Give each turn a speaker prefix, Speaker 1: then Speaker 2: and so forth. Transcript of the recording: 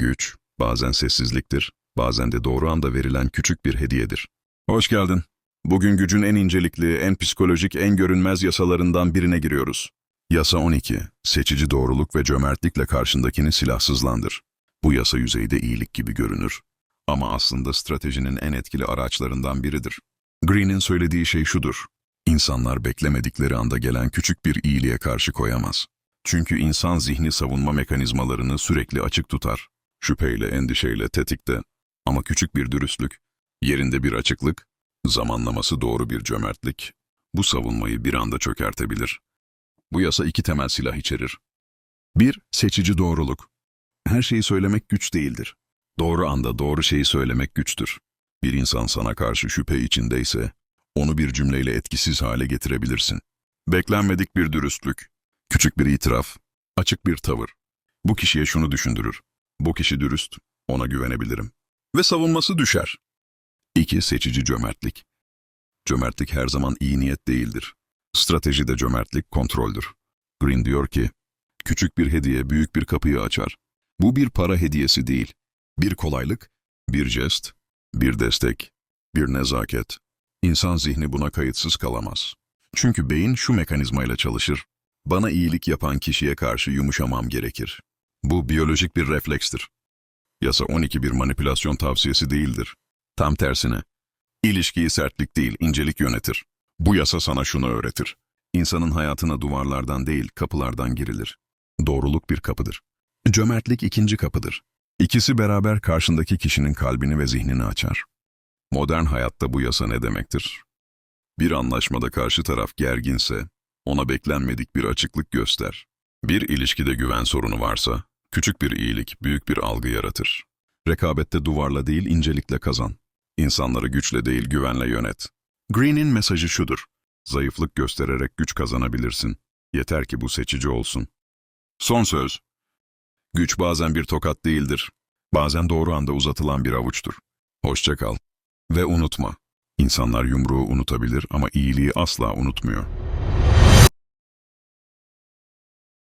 Speaker 1: Güç, bazen sessizliktir, bazen de doğru anda verilen küçük bir hediyedir. Hoş geldin. Bugün gücün en incelikli, en psikolojik, en görünmez yasalarından birine giriyoruz. Yasa 12, seçici doğruluk ve cömertlikle karşındakini silahsızlandır. Bu yasa yüzeyde iyilik gibi görünür. Ama aslında stratejinin en etkili araçlarından biridir. Green'in söylediği şey şudur. İnsanlar beklemedikleri anda gelen küçük bir iyiliğe karşı koyamaz. Çünkü insan zihni savunma mekanizmalarını sürekli açık tutar. Şüpheyle, endişeyle, tetikte. Ama küçük bir dürüstlük, yerinde bir açıklık, zamanlaması doğru bir cömertlik, bu savunmayı bir anda çökertebilir. Bu yasa iki temel silah içerir. Bir, seçici doğruluk. Her şeyi söylemek güç değildir. Doğru anda doğru şeyi söylemek güçtür. Bir insan sana karşı şüphe içindeyse, onu bir cümleyle etkisiz hale getirebilirsin. Beklenmedik bir dürüstlük, küçük bir itiraf, açık bir tavır. Bu kişiye şunu düşündürür. Bu kişi dürüst, ona güvenebilirim. Ve savunması düşer. 2. Seçici cömertlik. Cömertlik her zaman iyi niyet değildir. Stratejide cömertlik kontroldür. Green diyor ki, küçük bir hediye büyük bir kapıyı açar. Bu bir para hediyesi değil. Bir kolaylık, bir jest, bir destek, bir nezaket. İnsan zihni buna kayıtsız kalamaz. Çünkü beyin şu mekanizmayla çalışır. Bana iyilik yapan kişiye karşı yumuşamam gerekir. Bu biyolojik bir reflekstir. Yasa 12 bir manipülasyon tavsiyesi değildir. Tam tersine, ilişkiyi sertlik değil, incelik yönetir. Bu yasa sana şunu öğretir. İnsanın hayatına duvarlardan değil, kapılardan girilir. Doğruluk bir kapıdır. Cömertlik ikinci kapıdır. İkisi beraber karşındaki kişinin kalbini ve zihnini açar. Modern hayatta bu yasa ne demektir? Bir anlaşmada karşı taraf gerginse, ona beklenmedik bir açıklık göster. Bir ilişkide güven sorunu varsa, küçük bir iyilik büyük bir algı yaratır. Rekabette duvarla değil incelikle kazan. İnsanları güçle değil güvenle yönet. Green'in mesajı şudur. Zayıflık göstererek güç kazanabilirsin. Yeter ki bu seçici olsun. Son söz. Güç bazen bir tokat değildir. Bazen doğru anda uzatılan bir avuçtur. Hoşça kal. Ve unutma. İnsanlar yumruğu unutabilir ama iyiliği asla unutmuyor.